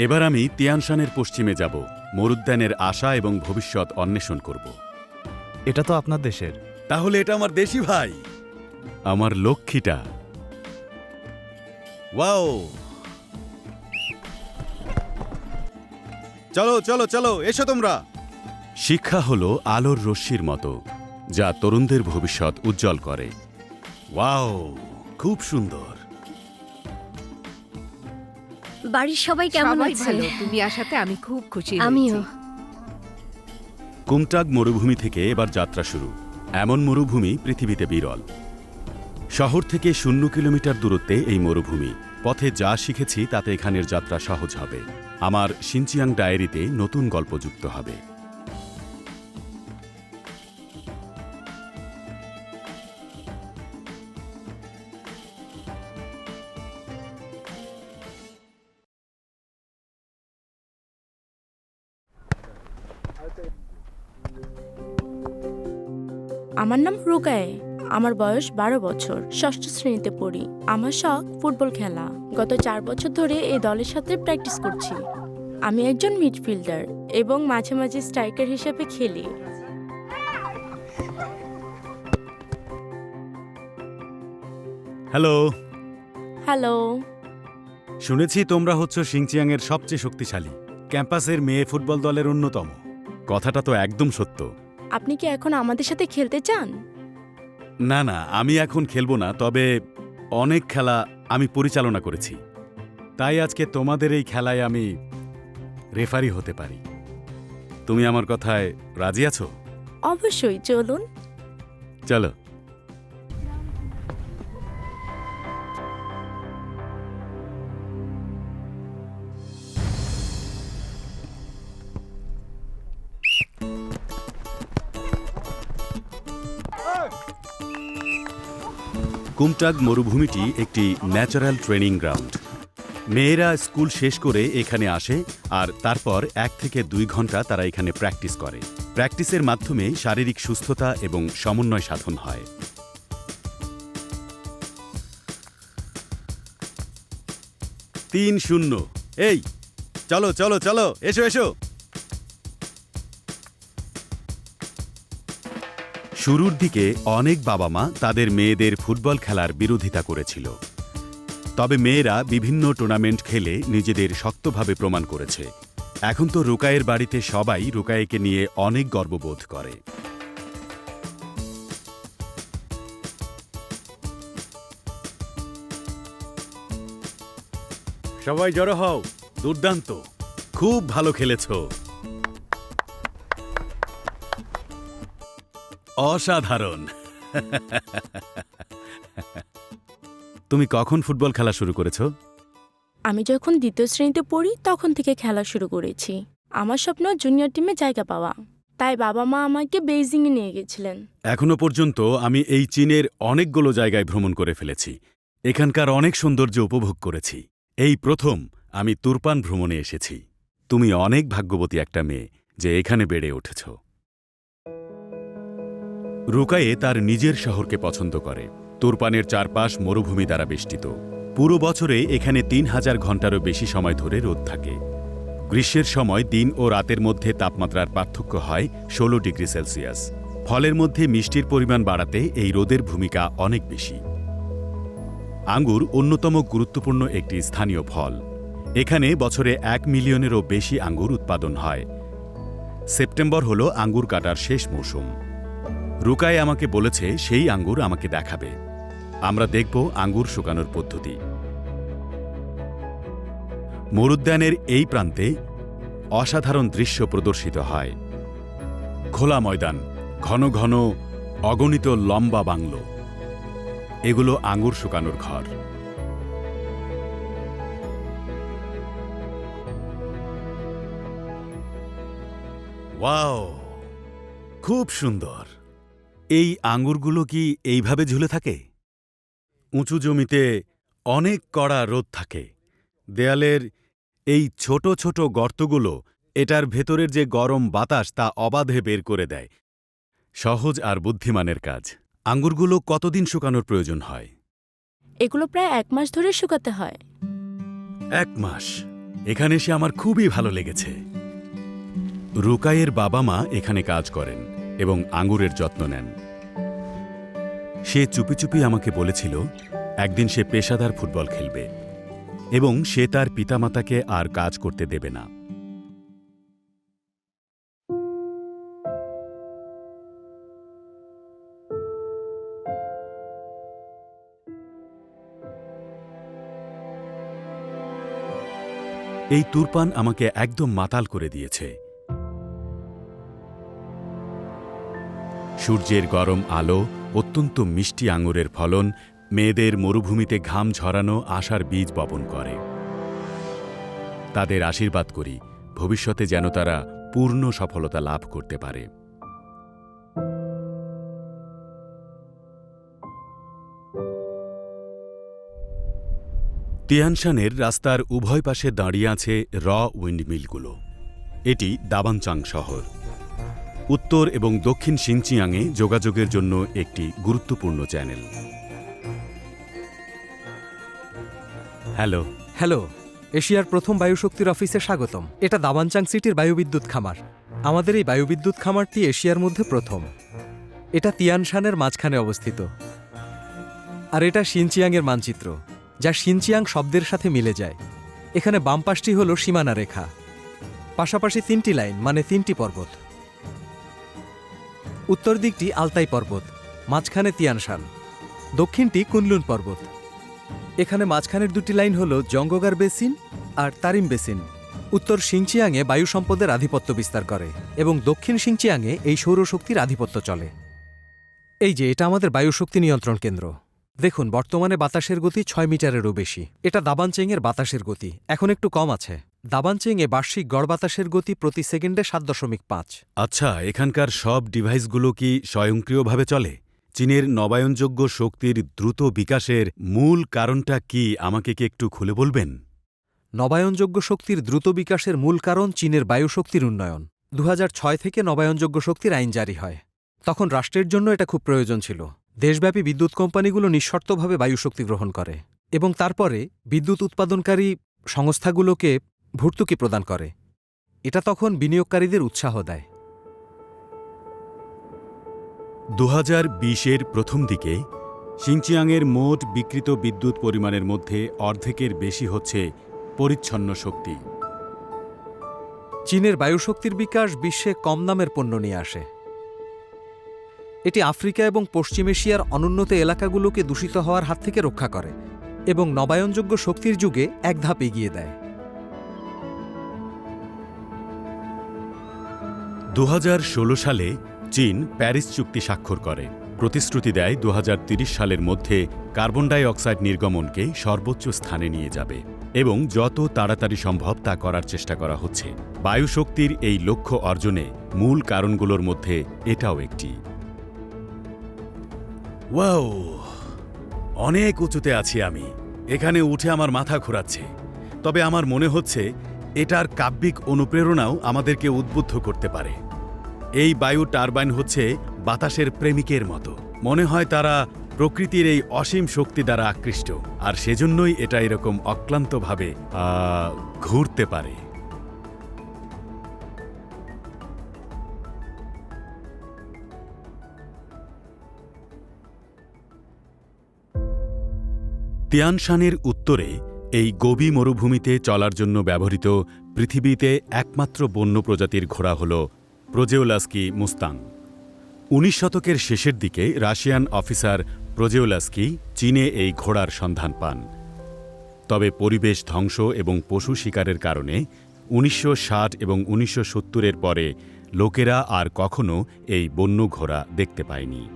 এবার আমি তিয়ানশানের পশ্চিমে যাব মরুদ্যানের আশা এবং ভবিষ্যৎ অন্বেষণ করব। এটা তো আপনার দেশের। তাহলে এটা আমার দেশি ভাই। আমার লক্ষ্মীটা। ওয়াও। চলো চলো চলো এসো তোমরা। শিক্ষা হলো আলোর রশ্মির মতো যা তরুণদের ভবিষ্যৎ উজ্জ্বল করে। ওয়াও খুব সুন্দর। বাড়ির সবাই কেমন সবাই আছে? ভালো তুমি আসাতে আমি খুব খুশি আমিও। হয়েছি। কুমটাগ মরুভূমি থেকে এবার যাত্রা শুরু। এমন মরুভূমি পৃথিবীতে বিরল। শহর থেকে শূন্য কিলোমিটার দূরত্বে এই মরুভূমি। পথে যা শিখেছি তাতে এখানের যাত্রা সহজ হবে। আমার সিনচিয়াং ডায়েরিতে নতুন গল্প যুক্ত হবে। আমার নাম রুকায়ে আমার বয়স বারো বছর। ষষ্ঠ শ্রেণীতে পড়ি। আমার শখ ফুটবল খেলা। গত চার বছর ধরে এই দলের সাথে প্র্যাকটিস করছি। আমি একজন মিডফিল্ডার এবং মাঝে মাঝে স্ট্রাইকার হিসেবে খেলি। হ্যালো হ্যালো শুনেছি তোমরা হচ্ছ সিংচিয়াংয়ের সবচেয়ে শক্তিশালী। ক্যাম্পাসের মেয়ে ফুটবল দলের অন্যতম। কথাটা তো একদম সত্য। আপনি কি এখন আমাদের সাথে খেলতে চান? না না আমি এখন খেলব না তবে অনেক খেলা আমি পরিচালনা করেছি। তাই আজকে তোমাদের এই খেলায় আমি রেফারি হতে পারি। তুমি আমার কথায় রাজি আছো? অবশ্যই চলুন। চলো। কুমটাগ মরুভূমিটি একটি ন্যাচারাল ট্রেনিং গ্রাউন্ড। মেয়েরা স্কুল শেষ করে এখানে আসে আর তারপর এক থেকে দুই ঘণ্টা তারা এখানে প্র্যাকটিস করে। প্র্যাকটিসের মাধ্যমে শারীরিক সুস্থতা এবং সমন্বয় সাধন হয়। তিন শূন্য। এই, চলো চলো চলো, এসো এসো। শুরুর দিকে অনেক বাবা মা তাদের মেয়েদের ফুটবল খেলার বিরোধিতা করেছিল। তবে মেয়েরা বিভিন্ন টুর্নামেন্ট খেলে নিজেদের শক্তভাবে প্রমাণ করেছে। এখন তো রুকায়ের বাড়িতে সবাই রুকায়েকে নিয়ে অনেক গর্ববোধ করে। সবাই জড়ো হও, দুর্দান্ত। খুব ভালো খেলেছো। অসাধারণ। তুমি কখন ফুটবল খেলা শুরু করেছ? আমি যখন দ্বিতীয় শ্রেণীতে পড়ি তখন থেকে খেলা শুরু করেছি। আমার স্বপ্ন জুনিয়র টিমে জায়গা পাওয়া। তাই বাবা মা আমাকে বেইজিংয়ে নিয়ে গেছিলেন। এখনও পর্যন্ত আমি এই চীনের অনেকগুলো জায়গায় ভ্রমণ করে ফেলেছি। এখানকার অনেক সৌন্দর্য উপভোগ করেছি। এই প্রথম আমি তুরপান ভ্রমণে এসেছি। তুমি অনেক ভাগ্যবতী একটা মেয়ে যে এখানে বেড়ে উঠেছ। রুকায়ে তার নিজের শহরকে পছন্দ করে। তুরপানের চারপাশ মরুভূমি দ্বারা বেষ্টিত। পুরো বছরে এখানে তিন হাজার ঘন্টারও বেশি সময় ধরে রোদ থাকে। গ্রীষ্মের সময় দিন ও রাতের মধ্যে তাপমাত্রার পার্থক্য হয় ষোলো ডিগ্রি সেলসিয়াস। ফলের মধ্যে মিষ্টির পরিমাণ বাড়াতে এই রোদের ভূমিকা অনেক বেশি। আঙ্গুর অন্যতম গুরুত্বপূর্ণ একটি স্থানীয় ফল। এখানে বছরে এক মিলিয়নেরও বেশি আঙ্গুর উৎপাদন হয়। সেপ্টেম্বর হল আঙ্গুর কাটার শেষ মৌসুম। রুকায় আমাকে বলেছে সেই আঙ্গুর আমাকে দেখাবে। আমরা দেখব আঙ্গুর শুকানোর পদ্ধতি। মরুদ্যানের এই প্রান্তে অসাধারণ দৃশ্য প্রদর্শিত হয়। খোলা ময়দান, ঘন ঘন অগণিত লম্বা বাংলো। এগুলো আঙ্গুর শুকানোর ঘর। ওয়াও! খুব সুন্দর। এই আঙুরগুলো কি এইভাবে ঝুলে থাকে? উঁচু জমিতে অনেক কড়া রোদ থাকে। দেয়ালের এই ছোট ছোট গর্তগুলো এটার ভেতরের যে গরম বাতাস তা অবাধে বের করে দেয়। সহজ আর বুদ্ধিমানের কাজ। আঙ্গুরগুলো কতদিন শুকানোর প্রয়োজন হয়? এগুলো প্রায় এক মাস ধরে শুকাতে হয়। এক মাস। এখানে সে আমার খুবই ভালো লেগেছে। রুকাইয়ের বাবা মা এখানে কাজ করেন। এবং আঙ্গুরের যত্ন নেন। সে চুপি চুপি আমাকে বলেছিল, একদিন সে পেশাদার ফুটবল খেলবে এবং সে তার পিতামাতাকে আর কাজ করতে দেবে না। এই তুরপান আমাকে একদম মাতাল করে দিয়েছে। সূর্যের গরম আলো, অত্যন্ত মিষ্টি আঙুরের ফলন, মেয়েদের মরুভূমিতে ঘাম ঝরানো আশার বীজ বপন করে। তাদের আশীর্বাদ করি, ভবিষ্যতে যেন তারা পূর্ণ সফলতা লাভ করতে পারে। তিয়ানশানের রাস্তার উভয় পাশে দাঁড়িয়ে আছে র উইন্ডমিলগুলো। এটি দাবানচাং শহর। উত্তর এবং দক্ষিণ সিনচিয়াংয়ে যোগাযোগের জন্য একটি গুরুত্বপূর্ণ চ্যানেল। হ্যালো। হ্যালো, এশিয়ার প্রথম বায়ুশক্তির অফিসে স্বাগতম। এটা দাবানচাং সিটির বায়ুবিদ্যুৎ খামার। আমাদের এই বায়ুবিদ্যুৎ খামারটি এশিয়ার মধ্যে প্রথম। এটা তিয়ানশানের মাঝখানে অবস্থিত। আর এটা শিনচিয়াংয়ের মানচিত্র, যা শিনচিয়াং শব্দের সাথে মিলে যায়। এখানে বাম পাশটি হল সীমানা রেখা। পাশাপাশি তিনটি লাইন মানে তিনটি পর্বত। উত্তর দিকটি আলতাই পর্বত, মাঝখানে তিয়ানশান, দক্ষিণটি কুনলুন পর্বত। এখানে মাঝখানের দুটি লাইন হল জঙ্গগার বেসিন আর তারিম বেসিন। উত্তর সিংচিয়াংয়ে বায়ু সম্পদের আধিপত্য বিস্তার করে এবং দক্ষিণ সিংচিয়াংয়ে এই সৌরশক্তির আধিপত্য চলে। এই যে, এটা আমাদের বায়ুশক্তি নিয়ন্ত্রণ কেন্দ্র। দেখুন, বর্তমানে বাতাসের গতি ছয় মিটারেরও বেশি। এটা দাবানচেংয়ের বাতাসের গতি, এখন একটু কম আছে। দাবানচেংয়ে বার্ষিক গড় বাতাসের গতি প্রতি সেকেন্ডে সাত দশমিক পাঁচ। আচ্ছা এখানকার সব ডিভাইসগুলো কি স্বয়ংক্রিয়ভাবে চলে? চীনের নবায়নযোগ্য শক্তির দ্রুত বিকাশের মূল কারণটা কি আমাকে কি একটু খুলে বলবেন? নবায়নযোগ্য শক্তির দ্রুত বিকাশের মূল কারণ চীনের বায়ুশক্তির উন্নয়ন। দু হাজার ছয় থেকে নবায়নযোগ্য শক্তির আইন জারি হয়। তখন রাষ্ট্রের জন্য এটা খুব প্রয়োজন ছিল। দেশব্যাপী বিদ্যুৎ কোম্পানিগুলো নিঃশর্তভাবে বায়ুশক্তি গ্রহণ করে এবং তারপরে বিদ্যুৎ উৎপাদনকারী সংস্থাগুলোকে ভর্তুকি প্রদান করে। এটা তখন বিনিয়োগকারীদের উৎসাহ দেয়। দু হাজার বিশের প্রথম দিকে সিংচিয়াংয়ের মোট বিকৃত বিদ্যুৎ পরিমাণের মধ্যে অর্ধেকের বেশি হচ্ছে পরিচ্ছন্ন শক্তি। চীনের বায়ুশক্তির বিকাশ বিশ্বে কম দামের পণ্য নিয়ে আসে। এটি আফ্রিকা এবং পশ্চিম এশিয়ার অনুন্নত এলাকাগুলোকে দূষিত হওয়ার হাত থেকে রক্ষা করে এবং নবায়নযোগ্য শক্তির যুগে এক ধাপ এগিয়ে দেয়। দু হাজার ষোলো সালে চীন প্যারিস চুক্তি স্বাক্ষর করে। প্রতিশ্রুতি দেয় দু সালের মধ্যে কার্বন ডাই অক্সাইড নির্গমনকে সর্বোচ্চ স্থানে নিয়ে যাবে এবং যত তাড়াতাড়ি সম্ভব তা করার চেষ্টা করা হচ্ছে। বায়ুশক্তির এই লক্ষ্য অর্জনে মূল কারণগুলোর মধ্যে এটাও একটি। ওয়াও! অনেক উঁচুতে আছি আমি। এখানে উঠে আমার মাথা ঘোরাচ্ছে। তবে আমার মনে হচ্ছে এটার কাব্যিক অনুপ্রেরণাও আমাদেরকে উদ্বুদ্ধ করতে পারে। এই বায়ু টারবাইন হচ্ছে বাতাসের প্রেমিকের মতো। মনে হয় তারা প্রকৃতির এই অসীম শক্তি দ্বারা আকৃষ্ট, আর সেজন্যই এটা এরকম অক্লান্তভাবে ঘুরতে পারে। তিয়ানশানের উত্তরে এই গোবি মরুভূমিতে চলার জন্য ব্যবহৃত পৃথিবীতে একমাত্র বন্য প্রজাতির ঘোড়া হল প্রোজেওলাস্কি মুস্তাং। উনিশ শতকের শেষের দিকে রাশিয়ান অফিসার প্রজেওলাস্কি চীনে এই ঘোড়ার সন্ধান পান। তবে পরিবেশ ধ্বংস এবং পশু শিকারের কারণে উনিশশো ষাট এবং উনিশশো সত্তরের পরে লোকেরা আর কখনও এই বন্য ঘোড়া দেখতে পায়নি।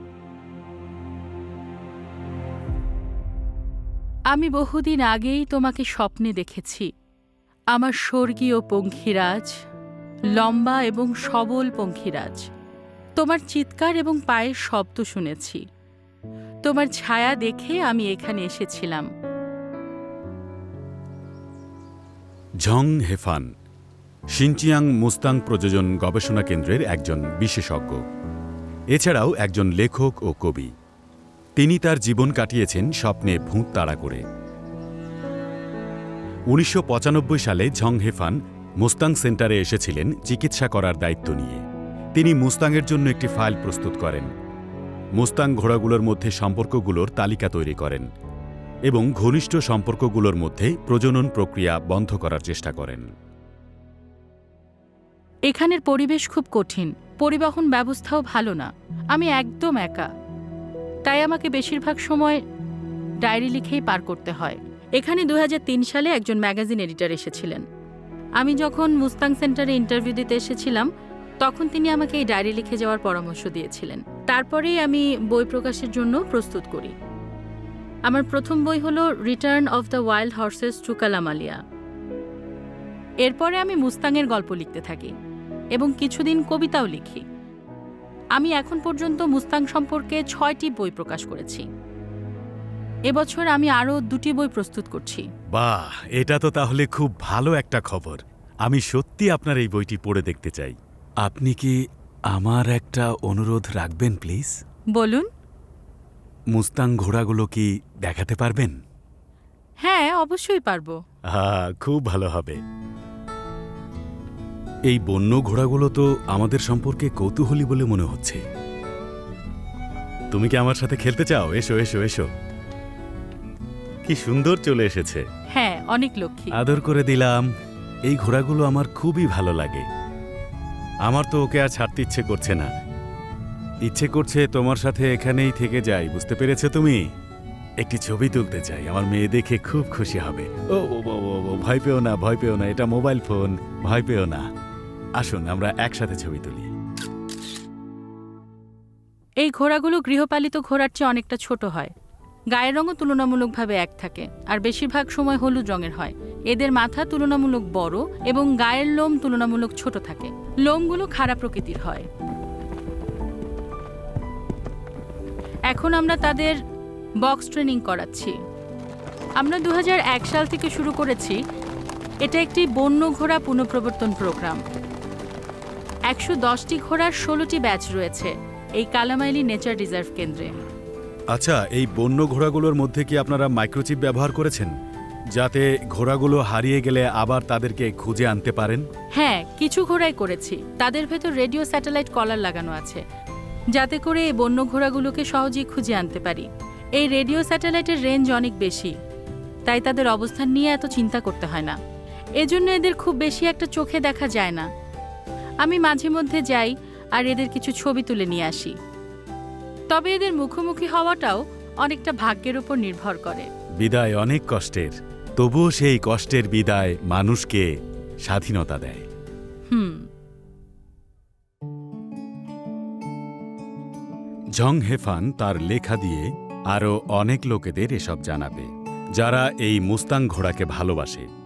আমি বহুদিন আগেই তোমাকে স্বপ্নে দেখেছি। আমার স্বর্গীয় পঙ্খিরাজ লম্বা এবং সবল পঙ্খিরাজ। তোমার চিৎকার এবং পায়ের শব্দ শুনেছি। তোমার ছায়া দেখে আমি এখানে এসেছিলাম। ঝং হেফান, শিনচিয়াং মুস্তাং প্রযোজন গবেষণা কেন্দ্রের একজন বিশেষজ্ঞ। এছাড়াও একজন লেখক ও কবি। তিনি তার জীবন কাটিয়েছেন স্বপ্নে ভূত তাড়া করে। উনিশশো পঁচানব্বই সালে ঝং হেফান মুস্তাং সেন্টারে এসেছিলেন চিকিৎসা করার দায়িত্ব নিয়ে। তিনি মুস্তাংয়ের জন্য একটি ফাইল প্রস্তুত করেন। মুস্তাং ঘোড়াগুলোর মধ্যে সম্পর্কগুলোর তালিকা তৈরি করেন এবং ঘনিষ্ঠ সম্পর্কগুলোর মধ্যে প্রজনন প্রক্রিয়া বন্ধ করার চেষ্টা করেন। এখানের পরিবেশ খুব কঠিন, পরিবহন ব্যবস্থাও ভালো না, আমি একদম একা। তাই আমাকে বেশিরভাগ সময় ডায়েরি লিখেই পার করতে হয়। এখানে দুহাজার তিন সালে একজন ম্যাগাজিন এডিটর এসেছিলেন। আমি যখন মুস্তাং সেন্টারে ইন্টারভিউ দিতে এসেছিলাম, তখন তিনি আমাকে এই ডায়েরি লিখে যাওয়ার পরামর্শ দিয়েছিলেন। তারপরেই আমি বই প্রকাশের জন্য প্রস্তুত করি। আমার প্রথম বই হলো return of the wild horses to Kalamaili এরপরে আমি মুস্তাংয়ের গল্প লিখতে থাকি এবং কিছুদিন কবিতাও লিখি। আমি এখন পর্যন্ত মুস্তাং সম্পর্কে ছয়টি বই প্রকাশ করেছি। এবছর আমি আরও দুটি বই প্রস্তুত করছি। বাহ এটা তো তাহলে খুব ভালো একটা খবর। আমি সত্যি আপনার এই বইটি পড়ে দেখতে চাই। আপনি কি আমার একটা অনুরোধ রাখবেন প্লিজ? বলুন। মুস্তাং ঘোড়াগুলো কি দেখাতে পারবেন? হ্যাঁ অবশ্যই পারব। হ্যাঁ খুব ভালো হবে। এই বন্য ঘোড়াগুলো তো আমাদের সম্পর্কে কৌতূহলী বলে মনে হচ্ছে। তুমি কি আমার সাথে খেলতে চাও? এসো এসো এসো। কি সুন্দর চলে এসেছে। হ্যাঁ অনেক লক্ষ্মী। আদর করে দিলাম। এই ঘোড়াগুলো আমার খুবই ভালো লাগে। আমার তো ওকে আর ছাড়তে ইচ্ছে করছে না। ইচ্ছে করছে তোমার সাথে এখানেই থেকে যাই বুঝতে পেরেছ তুমি? একটি ছবি তুলতে চাই আমার মেয়ে দেখে খুব খুশি হবে। ও ও, ভয় পেও না ভয় পেও না এটা মোবাইল ফোন ভয় পেও না। আসুন আমরা একসাথে ছবি তুলি। এই ঘোড়াগুলো গৃহপালিত ঘোড়ার চেয়ে অনেকটা ছোট হয়। গায়ের রঙও তুলনামূলকভাবে এক থাকে, আর বেশিরভাগ সময় হলুদ রঙের হয়। এদের মাথা তুলনামূলক বড় এবং গায়ের লোম তুলনামূলক ছোট থাকে। লোমগুলো খারাপ প্রকৃতির হয়। এখন আমরা তাদের বক্স ট্রেনিং করাচ্ছি। আমরা দু হাজার এক সাল থেকে শুরু করেছি। এটা একটি বন্য ঘোড়া পুনঃপ্রবর্তন প্রোগ্রাম। একশো দশটি ঘোড়ার ষোলোটি ব্যাচ রয়েছে এই কালামাইলি নেচার রিজার্ভ কেন্দ্রে। আচ্ছা এই বন্য ঘোড়াগুলোর মধ্যে কি আপনারা মাইক্রোচিপ ব্যবহার করেছেন? যাতে ঘোড়াগুলো হারিয়ে গেলে আবার তাদেরকে খুঁজে আনতে পারেন? হ্যাঁ কিছু ঘোড়াই করেছি। তাদের ভেতর রেডিও স্যাটেলাইট কলার লাগানো আছে। যাতে করে এই বন্য ঘোড়াগুলোকে সহজেই খুঁজে আনতে পারি। এই রেডিও স্যাটেলাইটের রেঞ্জ অনেক বেশি। তাই তাদের অবস্থান নিয়ে এত চিন্তা করতে হয় না। এজন্য এদের খুব বেশি একটা চোখে দেখা যায় না। আমি মাঝে মধ্যে যাই আর এদের কিছু ছবি তুলে নিয়ে আসি। তবে এদের মুখোমুখি হওয়াটাও অনেকটা ভাগ্যের উপর নির্ভর করে। বিদায় অনেক কষ্টের তবুও সেই কষ্টের বিদায় মানুষকে স্বাধীনতা দেয়। হুম। ঝং হেফান তার লেখা দিয়ে আরও অনেক লোকেদের এসব জানাবে যারা এই মুস্তাং ঘোড়াকে ভালোবাসে।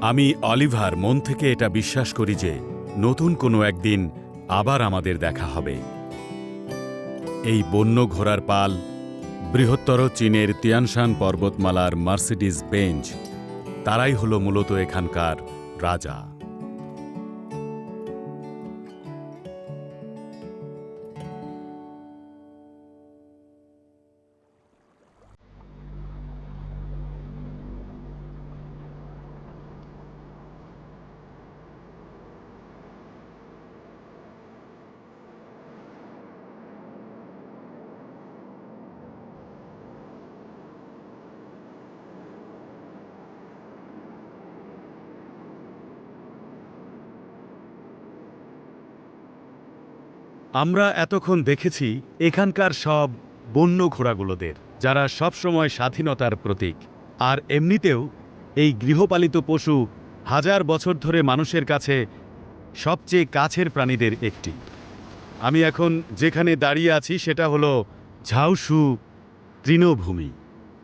আমি অলিভার মন থেকে এটা বিশ্বাস করি যে নতুন কোনো একদিন আবার আমাদের দেখা হবে। এই বন্য ঘোড়ার পাল, বৃহত্তর চীনের তিয়ানশান পর্বতমালার মার্সিডিস বেঞ্চ তারাই হল মূলত এখানকার রাজা। আমরা এতক্ষণ দেখেছি এখানকার সব বন্য ঘোড়াগুলোদের, যারা সবসময় স্বাধীনতার প্রতীক। আর এমনিতেও এই গৃহপালিত পশু হাজার বছর ধরে মানুষের কাছে সবচেয়ে কাছের প্রাণীদের একটি। আমি এখন যেখানে দাঁড়িয়ে আছি সেটা হলো ঝাউসু তৃণভূমি।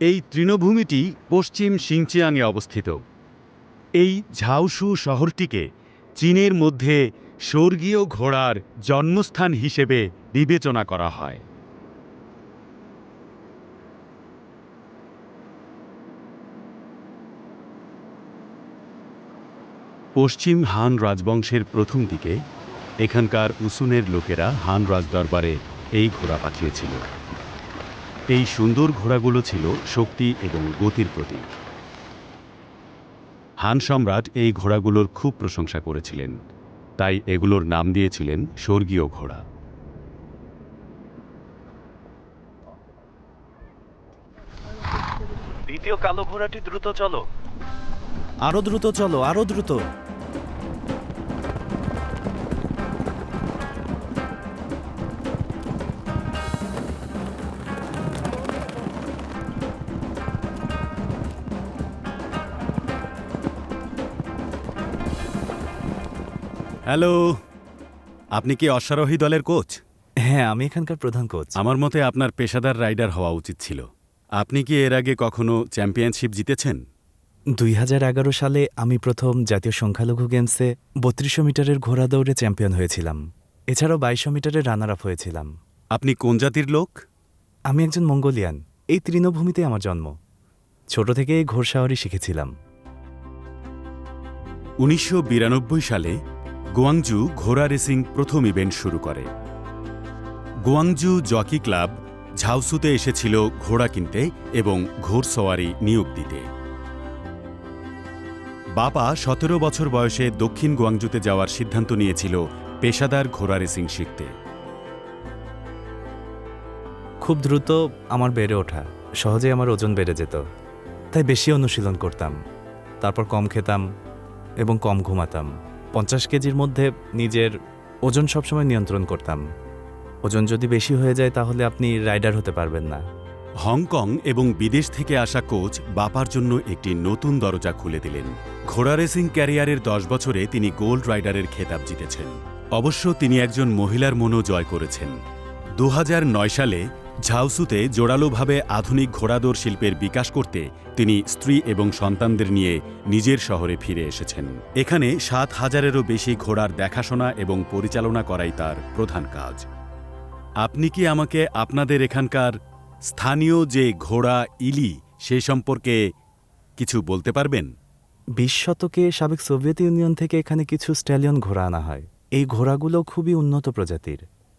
এই তৃণভূমিটি পশ্চিম সিংচিয়াংয়ে অবস্থিত। এই ঝাউসু শহরটিকে চীনের মধ্যে স্বর্গীয় ঘোড়ার জন্মস্থান হিসেবে বিবেচনা করা হয়। পশ্চিম হান রাজবংশের প্রথম দিকে এখানকার উসুনের লোকেরা হান রাজদরবারে এই ঘোড়া পাঠিয়েছিল। এই সুন্দর ঘোড়াগুলো ছিল শক্তি এবং গতির প্রতীক। হান সম্রাট এই ঘোড়াগুলোর খুব প্রশংসা করেছিলেন। তাই এগুলোর নাম দিয়েছিলেন স্বর্গীয় ঘোড়া। দ্বিতীয় কালো ঘোড়াটি দ্রুত চলো। আরও দ্রুত চলো আরও দ্রুত। হ্যালো আপনি কি অশ্বারোহী দলের কোচ? হ্যাঁ আমি এখানকার প্রধান কোচ। আমার মতে আপনার পেশাদার রাইডার হওয়া উচিত ছিল। আপনি কি এর আগে কখনো চ্যাম্পিয়নশিপ জিতেছেন? দুই হাজার এগারো সালে আমি প্রথম জাতীয় সংখ্যালঘু গেমসে বত্রিশশো মিটারের ঘোড়া দৌড়ে চ্যাম্পিয়ন হয়েছিলাম। এছাড়াও বাইশশো মিটারের রানার আপ হয়েছিলাম। আপনি কোন জাতির লোক? আমি একজন মঙ্গোলিয়ান। এই তৃণভূমিতে আমার জন্ম। ছোট থেকে ঘোড়সাওয়ারি শিখেছিলাম। উনিশশো বিরানব্বই সালে গোয়াংজু ঘোড়া রেসিং প্রথম ইভেন্ট শুরু করে। গোয়াংজু জকি ক্লাব ঝাউসুতে এসেছিল ঘোড়া কিনতে এবং ঘোড়সওয়ারি নিয়োগ দিতে। বাবা সতেরো বছর বয়সে দক্ষিণ গোয়াংজুতে যাওয়ার সিদ্ধান্ত নিয়েছিল পেশাদার ঘোড়া রেসিং শিখতে। খুব দ্রুত আমার বেড়ে ওঠা সহজে আমার ওজন বেড়ে যেত। তাই বেশি অনুশীলন করতাম, তারপর কম খেতাম এবং কম ঘুমাতাম। পঞ্চাশ কেজির মধ্যে নিজের ওজন সবসময় নিয়ন্ত্রণ করতাম। ওজন যদি বেশি হয়ে যায় তাহলে আপনি রাইডার হতে পারবেন না। হংকং এবং বিদেশ থেকে আসা কোচ বাপার জন্য একটি নতুন দরজা খুলে দিলেন। ঘোড়া রেসিং ক্যারিয়ারের দশ বছরে তিনি গোল্ড রাইডারের খেতাব জিতেছেন। অবশ্য তিনি একজন মহিলার মনও জয় করেছেন। দু হাজার নয় সালে ঝাউসুতে জোরালোভাবে আধুনিক ঘোড়াদৌড় শিল্পের বিকাশ করতে তিনি স্ত্রী এবং সন্তানদের নিয়ে নিজের শহরে ফিরে এসেছেন। এখানে সাত হাজারেরও বেশি ঘোড়ার দেখাশোনা এবং পরিচালনা করাই তার প্রধান কাজ। আপনি কি আমাকে আপনাদের এখানকার স্থানীয় যে ঘোড়া ইলি সে সম্পর্কে কিছু বলতে পারবেন? বিশ শতকে সাবেক সোভিয়েত ইউনিয়ন থেকে এখানে কিছু স্ট্যালিয়ন ঘোড়া আনা হয়। এই ঘোড়াগুলো খুবই উন্নত প্রজাতির।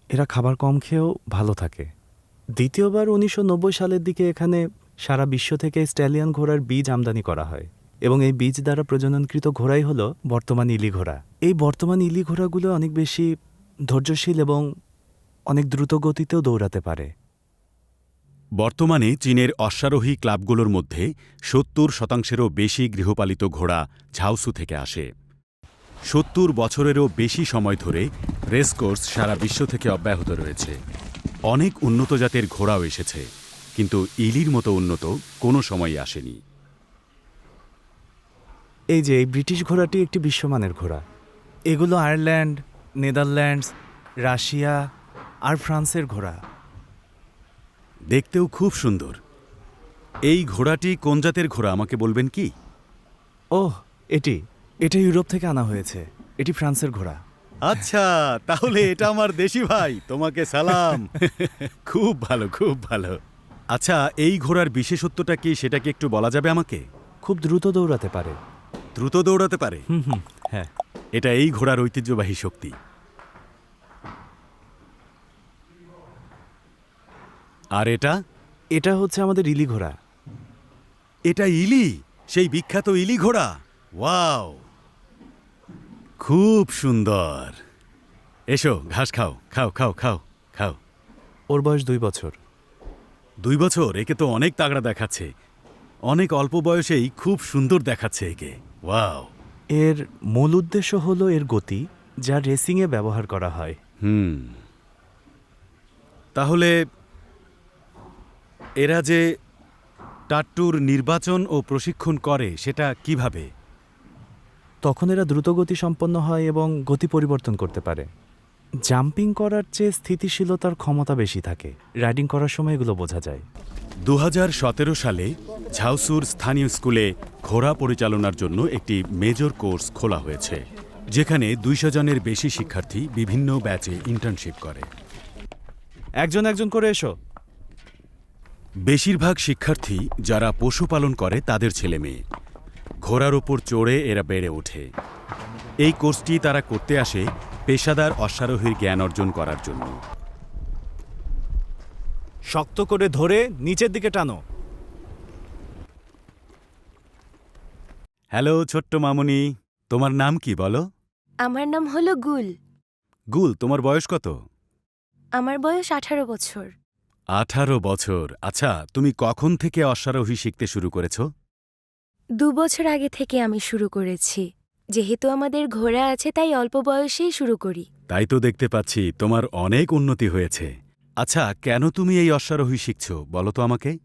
এরা খাবার কম খেয়েও ভালো থাকে। দ্বিতীয়বার উনিশশো নব্বই সালের দিকে এখানে সারা বিশ্ব থেকে স্ট্যালিয়ন ঘোড়ার বীজ আমদানি করা হয় এবং এই বীজ দ্বারা প্রজননকৃত ঘোড়াই হল বর্তমান ইলি ঘোড়া। এই বর্তমান ইলি ঘোড়াগুলো অনেক বেশি ধৈর্যশীল এবং অনেক দ্রুত গতিতেও দৌড়াতে পারে। বর্তমানে চীনের অশ্বারোহী ক্লাবগুলোর মধ্যে সত্তর শতাংশেরও বেশি গৃহপালিত ঘোড়া ঝাউসু থেকে আসে। সত্তর বছরেরও বেশি সময় ধরে রেসকোর্স সারা বিশ্ব থেকে অব্যাহত রয়েছে। অনেক উন্নত জাতের ঘোড়াও এসেছে কিন্তু ইলির মতো উন্নত কোনো সময় আসেনি। এই যে এই ব্রিটিশ ঘোড়াটি একটি বিশ্বমানের ঘোড়া। এগুলো আয়ারল্যান্ড নেদারল্যান্ডস রাশিয়া আর ফ্রান্সের ঘোড়া। দেখতেও খুব সুন্দর। এই ঘোড়াটি কোন জাতের ঘোড়া আমাকে বলবেন কি? ওহ এটি। এটা ইউরোপ থেকে আনা হয়েছে। এটি ফ্রান্সের ঘোড়া। আচ্ছা তাহলে এটা আমার দেশি ভাই তোমাকে সালাম। খুব ভালো খুব ভালো। আচ্ছা এই ঘোড়ার বিশেষত্বটা কি সেটা কি একটু বলা যাবে আমাকে? খুব দ্রুত দৌড়াতে পারে। দ্রুত দৌড়াতে পারে? হ্যাঁ। এটা এই ঘোড়ার ঐতিহ্যবাহী শক্তি। আর এটা? এটা হচ্ছে আমাদের ইলি ঘোড়া। এটা ইলি? সেই বিখ্যাত ইলি ঘোড়া? ওয়াও! খুব সুন্দর। এসো ঘাস খাও খাও খাও খাও খাও। ওর বয়স দুই বছর। দুই বছর? একে তো অনেক তাগড়া দেখাচ্ছে। অনেক অল্প বয়সেই খুব সুন্দর দেখাচ্ছে একে। ওয়াও। এর মূল উদ্দেশ্য হলো এর গতি যা রেসিংয়ে ব্যবহার করা হয়। হুম। তাহলে এরা যে টাট্টুর নির্বাচন ও প্রশিক্ষণ করে সেটা কীভাবে? তখন এরা দ্রুতগতি সম্পন্ন হয় এবং গতি পরিবর্তন করতে পারে। জাম্পিং করার চেয়ে স্থিতিশীলতার ক্ষমতা বেশি থাকে। রাইডিং করার সময় এগুলো বোঝা যায়। দু হাজার সতেরো সালে ঝাউসুর স্থানীয় স্কুলে ঘোড়া পরিচালনার জন্য একটি মেজর কোর্স খোলা হয়েছে যেখানে দুইশো জনের বেশি শিক্ষার্থী বিভিন্ন ব্যাচে ইন্টার্নশিপ করে। একজন একজন করে এসো। বেশিরভাগ শিক্ষার্থী যারা পশুপালন করে তাদের ছেলে মেয়ে। ঘোড়ার ওপর চড়ে এরা বেড়ে ওঠে। এই কোর্সটি তারা করতে আসে পেশাদার অশ্বারোহীর জ্ঞান অর্জন করার জন্য। শক্ত করে ধরে নিচের দিকে টানো। হ্যালো ছোট্ট মামুনি তোমার নাম কি বলো? আমার নাম হলো গুল। গুল তোমার বয়স কত? আমার বয়স আঠারো বছর। আঠারো বছর। আচ্ছা তুমি কখন থেকে অশ্বারোহী শিখতে শুরু করেছ? দু বছর আগে থেকে আমি শুরু করেছি। যেহেতু আমাদের ঘোড়া আছে তাই অল্প বয়সেই শুরু করি। তাই তো দেখতে পাচ্ছি তোমার অনেক উন্নতি হয়েছে। আচ্ছা কেন তুমি এই অশ্বারোহী শিখছ? বলো তো আমাকে।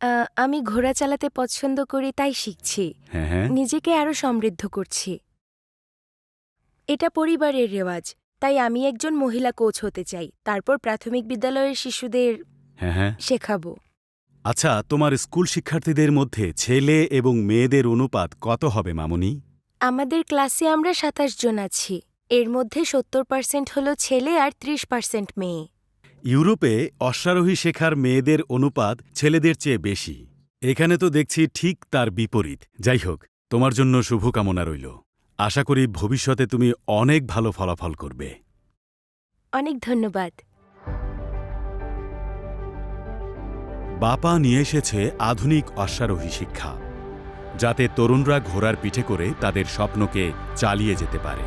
আহ, আমি ঘোড়া চালাতে পছন্দ করি তাই শিখছি। হ্যাঁ হ্যাঁ। নিজেকে আরও সমৃদ্ধ করছি। এটা পরিবারের রেওয়াজ তাই আমি একজন মহিলা কোচ হতে চাই। তারপর প্রাথমিক বিদ্যালয়ের শিশুদের হ্যাঁ হ্যাঁ। শেখাবো। আচ্ছা তোমার স্কুল শিক্ষার্থীদের মধ্যে ছেলে এবং মেয়েদের অনুপাত কত হবে মামুনি? আমাদের ক্লাসে আমরা সাতাশ জন আছি। এর মধ্যে সত্তর পার্সেন্ট হল ছেলে আর ত্রিশ পার্সেন্ট মেয়ে। ইউরোপে অশ্বারোহী শেখার মেয়েদের অনুপাত ছেলেদের চেয়ে বেশি। এখানে তো দেখছি ঠিক তার বিপরীত। যাই হোক তোমার জন্য শুভকামনা রইল। আশা করি ভবিষ্যতে তুমি অনেক ভালো ফলাফল করবে। অনেক ধন্যবাদ। বাপা নিয়ে এসেছে আধুনিক অশ্বারোহী শিক্ষা, যাতে তরুণরা ঘোড়ার পিঠে করে তাদের স্বপ্নকে চালিয়ে যেতে পারে।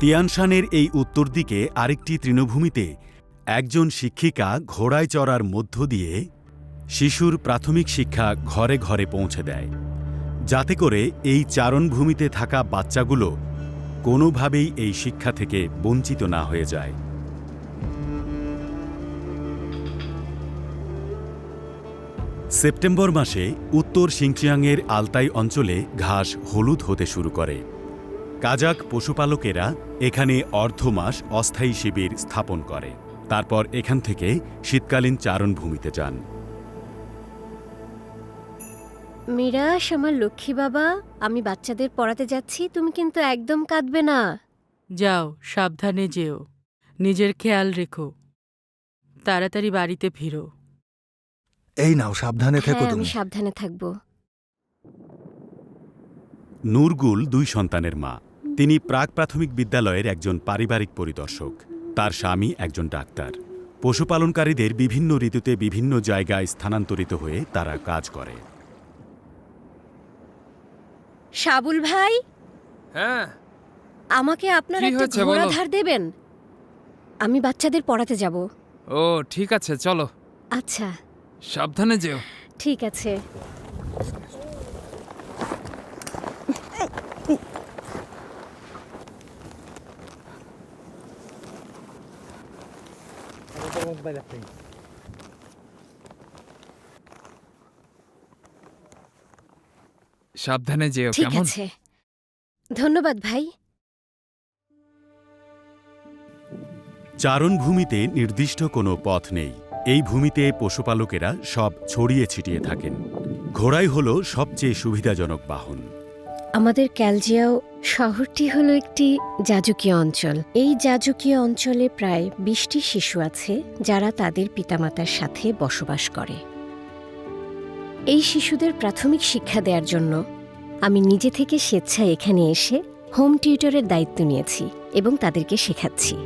তিয়ানশানের এই উত্তর দিকে আরেকটি তৃণভূমিতে একজন শিক্ষিকা ঘোড়ায় চড়ার মধ্য দিয়ে শিশুর প্রাথমিক শিক্ষা ঘরে ঘরে পৌঁছে দেয়, যাতে করে এই চারণভূমিতে থাকা বাচ্চাগুলো কোনোভাবেই এই শিক্ষা থেকে বঞ্চিত না হয়ে যায়। সেপ্টেম্বর মাসে উত্তর সিংচিয়াংয়ের আলতাই অঞ্চলে ঘাস হলুদ হতে শুরু করে। কাজাক পশুপালকেরা এখানে অর্ধমাস অস্থায়ী শিবির স্থাপন করে। তারপর এখান থেকে শীতকালীন চারণভূমিতে যান। মিরাস আমার লক্ষ্মী বাবা আমি বাচ্চাদের পড়াতে যাচ্ছি তুমি কিন্তু একদম কাঁদবে না। যাও সাবধানে যেও। নিজের খেয়াল রেখো। তাড়াতাড়ি বাড়িতে ফিরো। এই নাও সাবধানে থেকো হ্যাঁ আমি তুমি। সাবধানে থাকব। নূরগুল দুই সন্তানের মা। তিনি প্রাক প্রাথমিক বিদ্যালয়ের একজন পারিবারিক পরিদর্শক। তার স্বামী একজন ডাক্তার। পশুপালনকারীদের বিভিন্ন ঋতুতে বিভিন্ন জায়গায় স্থানান্তরিত হয়ে তারা কাজ করে। সাবুল ভাই? হ্যাঁ। আমাকে আপনার কি একটা হয়েছে ঘোড়া ধার দেবেন? আমি বাচ্চাদের পড়াতে যাব। ও ঠিক আছে চলো। আচ্ছা। সাবধানে যেও। ঠিক আছে। সাবধানে যেও ঠিক কেমন? আছে। ধন্যবাদ ভাই। চারণভূমিতে নির্দিষ্ট কোনো পথ নেই। এই ভূমিতে পশুপালকেরা সব ছড়িয়ে ছিটিয়ে থাকেন। ঘোড়াই হল সবচেয়ে সুবিধাজনক বাহন। আমাদের ক্যালজিয়াও শহরটি হলো একটি যাজকীয় অঞ্চল। এই যাজকীয় অঞ্চলে প্রায় বিশটি শিশু আছে যারা তাদের পিতামাতার সাথে বসবাস করে। এই শিশুদের প্রাথমিক শিক্ষা দেওয়ার জন্য আমি নিজে থেকে স্বেচ্ছায় এখানে এসে হোম টিউটরের দায়িত্ব নিয়েছি এবং তাদেরকে শেখাচ্ছি।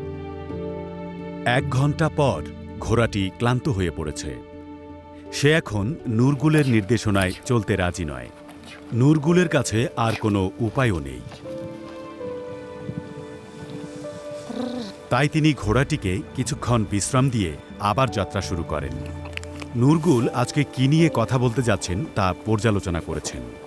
এক ঘণ্টা পর ঘোড়াটি ক্লান্ত হয়ে পড়েছে। সে এখন নূরগুলের নির্দেশনায় চলতে রাজি নয়। নূরগুলের কাছে আর কোনো উপায়ও নেই। তাই তিনি ঘোড়াটিকে কিছুক্ষণ বিশ্রাম দিয়ে আবার যাত্রা শুরু করেন। নূরগুল আজকে কি নিয়ে কথা বলতে যাচ্ছেন তা পর্যালোচনা করেছেন।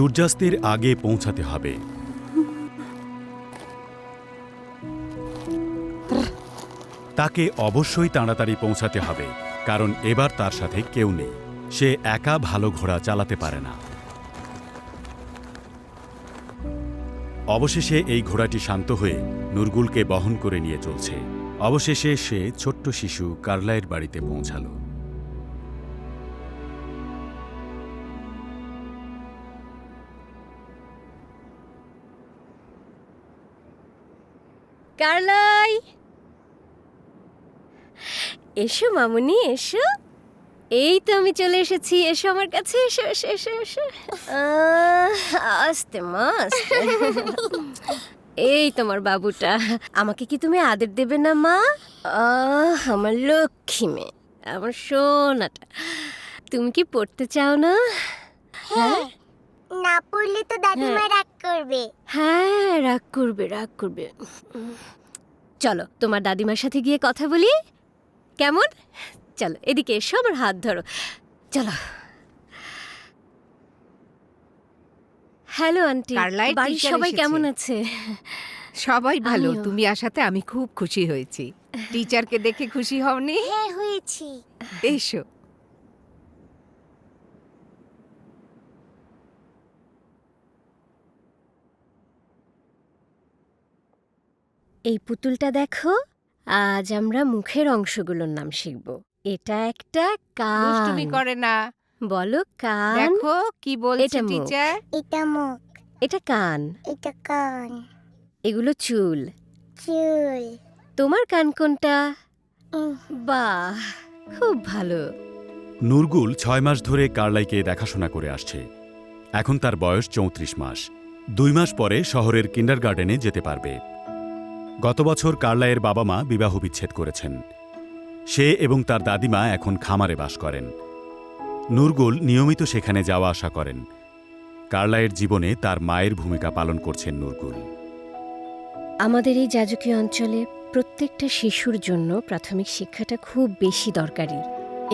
সূর্যাস্তের আগে পৌঁছাতে হবে। তাকে অবশ্যই তাড়াতাড়ি পৌঁছাতে হবে, কারণ এবার তার সাথে কেউ নেই। সে একা ভালো ঘোড়া চালাতে পারে না। অবশেষে এই ঘোড়াটি শান্ত হয়ে নুরগুলকে বহন করে নিয়ে চলছে। অবশেষে সে ছোট্ট শিশু কার্লাইয়ের বাড়িতে পৌঁছালো। কার্লাই। এসো মামুনি এসো। এই তো আমি চলে এসেছি এসো আমার কাছে এসো এসো এসো এসো। আস্তে মা এই তোমার বাবুটা আমাকে কি তুমি আদর দেবে না মা? আমার লক্ষ্মী মেয়ে আমার সোনাটা। তুমি কি পড়তে চাও না? হ্যাঁ না পড়লে তো দাদিমা রাগ করবে। হ্যাঁ রাগ করবে রাগ করবে। চলো তোমার দাদিমার সাথে গিয়ে কথা বলি। কেমন? চলো এদিকে এসো আমার হাত ধরো। চলো। Hello aunty. বাড়ির teacher সবাই এসেছে। কেমন আছে? সবাই ভালো আমিও। তুমি আসাতে আমি খুব খুশি হয়েছি। টিচারকে দেখে খুশি হওনি? হ্যাঁ হয়েছি। এসো। এই পুতুলটা দেখো আজ আমরা মুখের অংশগুলোর নাম শিখব। এটা একটা কান। দুষ্টুমি করে না। বলো কান? দেখো কি বলছে এটা মুখ। টিচার এটা মুখ। এটা কান। এটা কান। এগুলো চুল। চুল। তোমার কান কোনটা? বাহ খুব ভালো। নুরগুল ছয় মাস ধরে কার্লাইকে দেখাশোনা করে আসছে। এখন তার বয়স চৌত্রিশ মাস। দুই মাস পরে শহরের কিন্ডারগার্ডেনে যেতে পারবে। গত বছর কার্লাইয়ের বাবা মা বিবাহ বিচ্ছেদ করেছেন। সে এবং তার দাদিমা এখন খামারে বাস করেন। নুরগুল নিয়মিত সেখানে যাওয়া আসা করেন। কার্লাইয়ের জীবনে তার মায়ের ভূমিকা পালন করছেন নুরগুল। আমাদের এই যাজকীয় অঞ্চলে প্রত্যেকটা শিশুর জন্য প্রাথমিক শিক্ষাটা খুব বেশি দরকারি।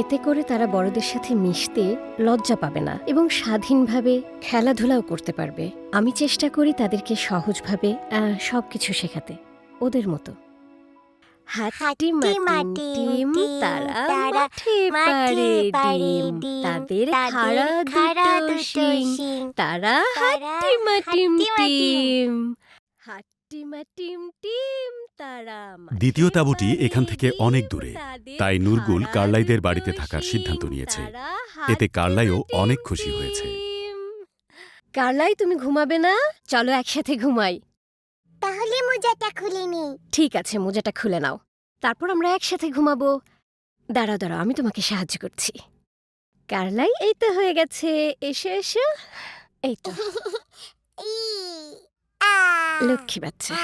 এতে করে তারা বড়দের সাথে মিশতে লজ্জা পাবে না এবং স্বাধীনভাবে খেলাধুলাও করতে পারবে। আমি চেষ্টা করি তাদেরকে সহজভাবে সব কিছু শেখাতে। ওদের মতো। টিম টিম, তারা মাঠে পারে ডিম। তাদের খাড়া দুটো শিং। তারা মাটিম টিম মাটিম টিম তারা দ্বিতীয় তাঁবুটি এখান থেকে অনেক দূরে। তাই নুরগুল কার্লাইদের বাড়িতে থাকার সিদ্ধান্ত নিয়েছে। এতে কার্লাইও অনেক খুশি হয়েছে। কার্লাই তুমি ঘুমাবে না? চলো একসাথে ঘুমাই। তাহলে মোজাটা খুলে নেই। ঠিক আছে মোজাটা খুলে নাও। তারপর আমরা একসাথে ঘুমাবো। দাঁড়াও দাঁড়াও আমি তোমাকে সাহায্য করছি। কার্লাই এই তো হয়ে গেছে। এসো এসো। এই তো। লক্ষ্মী বাচ্চা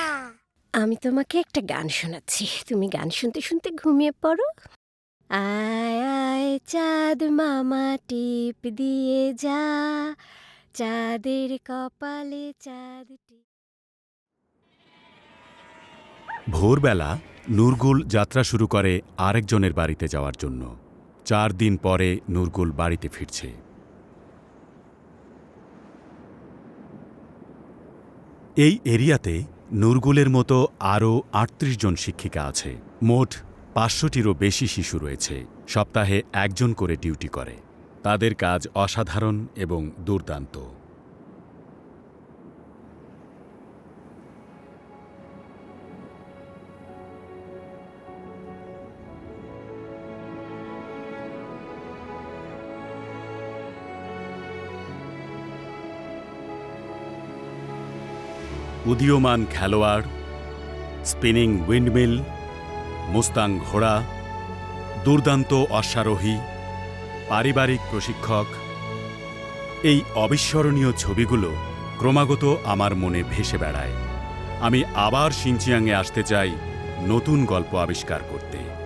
আমি তোমাকে একটা গান শোনাচ্ছি। তুমি গান শুনতে শুনতে ঘুমিয়ে পড়ো। আয় আয় চাঁদ মামা টিপ দিয়ে যা। চাঁদের কপালে চাঁদ ভোরবেলা নুরগুল যাত্রা শুরু করে আরেকজনের বাড়িতে যাওয়ার জন্য। চার দিন পরে নুরগুল বাড়িতে ফিরছে। এই এরিয়াতে নুরগুলের মতো আরও আটত্রিশ জন শিক্ষিকা আছে। মোট পাঁচশোটিরও বেশি শিশু রয়েছে। সপ্তাহে একজন করে ডিউটি করে। তাদের কাজ অসাধারণ এবং দুর্দান্ত। উদীয়মান খেলোয়াড়, স্পিনিং উইন্ডমিল, মুস্তাং ঘোড়া, দুর্দান্ত অশ্বারোহী, পারিবারিক প্রশিক্ষক, এই অবিস্মরণীয় ছবিগুলো ক্রমাগত আমার মনে ভেসে বেড়ায়। আমি আবার সিনচিয়াংয়ে আসতে চাই নতুন গল্প আবিষ্কার করতে।